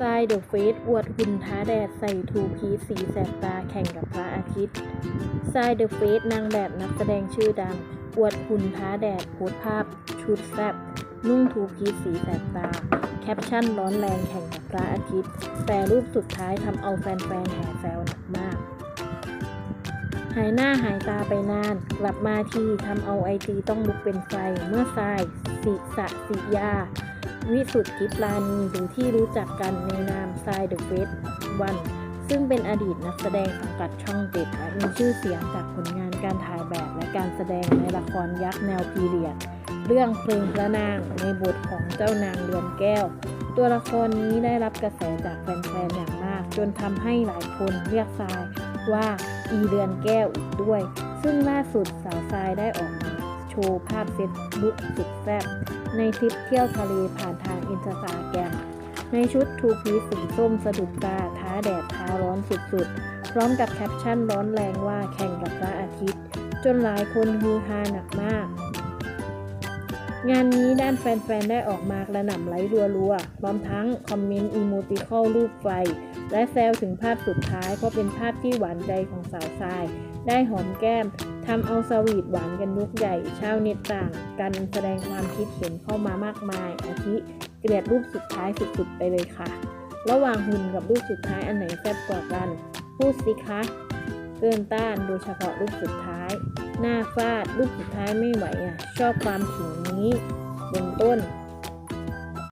ทรายเดอะเฟสอวดหุ่นท้าแดดใส่ทูพีสีแสบตาแข่งกับพระอาทิตย์ทรายเดอะเฟสนางแบบนักแสดงชื่อดัง อวดหุ่นท้าแดดโพสภาพ ชุดแซบนุ่งทูพีสีแสบตา แคปชั่นร้อนแรงแข่งกับพระอาทิตย์ แต่รูปสุดท้ายทำเอาแฟนๆแห่แซวหนักมาก หายหน้าหายตาไปนาน กลับมาทีทำเอาไอจีต้องลุกเป็นไฟเมื่อทรายสิสะสิยา วิสุทธิปราณีหรือที่รู้จักกันในนามทรายเดอะเฟสวันซึ่งเป็นอดีตนักแสดงสังกัดช่องเจ็ดและมีชื่อเสียงจากผลงานการถ่ายแบบและการแสดงในละครยักษ์แนวพีเรียด เรื่องเพลิงพระนางในบทของเจ้านางเรือนแก้ว ตัวละครนี้ได้รับกระแสจากแฟนๆอย่างมาก จนทำให้หลายคนเรียกทรายว่าอีเรือนแก้วอีกด้วย ซึ่งล่าสุดสาวทรายได้ออกมา ชว์ภาพเฟซบุ๊กสุดแซ่บในทริปเที่ยวทะเลผ่านทางอินสตาแกรมในชุดทูพีสีส้มสะดุดตาท้าแดดท้าร้อนสุดๆ พร้อมกับแคปชั่นร้อนแรงว่าแข่งกับพระอาทิตย์ จนหลายคนฮือฮาหนักมาก งานนี้ด้านแฟนๆ ได้ออกมากระหน่ำไลค์รัวๆ พร้อมทั้งคอมเมนต์อีโมติคอลรูปไฟ และแซวถึงภาพสุดท้ายเพราะเป็นภาพที่หวานใจของสาวทราย ได้หอมแก้ม ทำเอาสวีทหวานกันยุกใหญ่ ชาวเน็ตต่าง กันแสดงความคิดเห็นเข้ามามากมาย อาทิเกลียดรูปสุดท้ายสุดๆไปเลยค่ะ ระหว่างหุ่นกับรูปสุดท้ายอันไหนแซ่บกว่ากัน พูดสิคะ เกินต้านโดยเฉพาะรูปสุดท้าย หน้าฟาดรูปสุดท้ายไม่ไหวอะ ชอบความขิงนี้เป็นต้น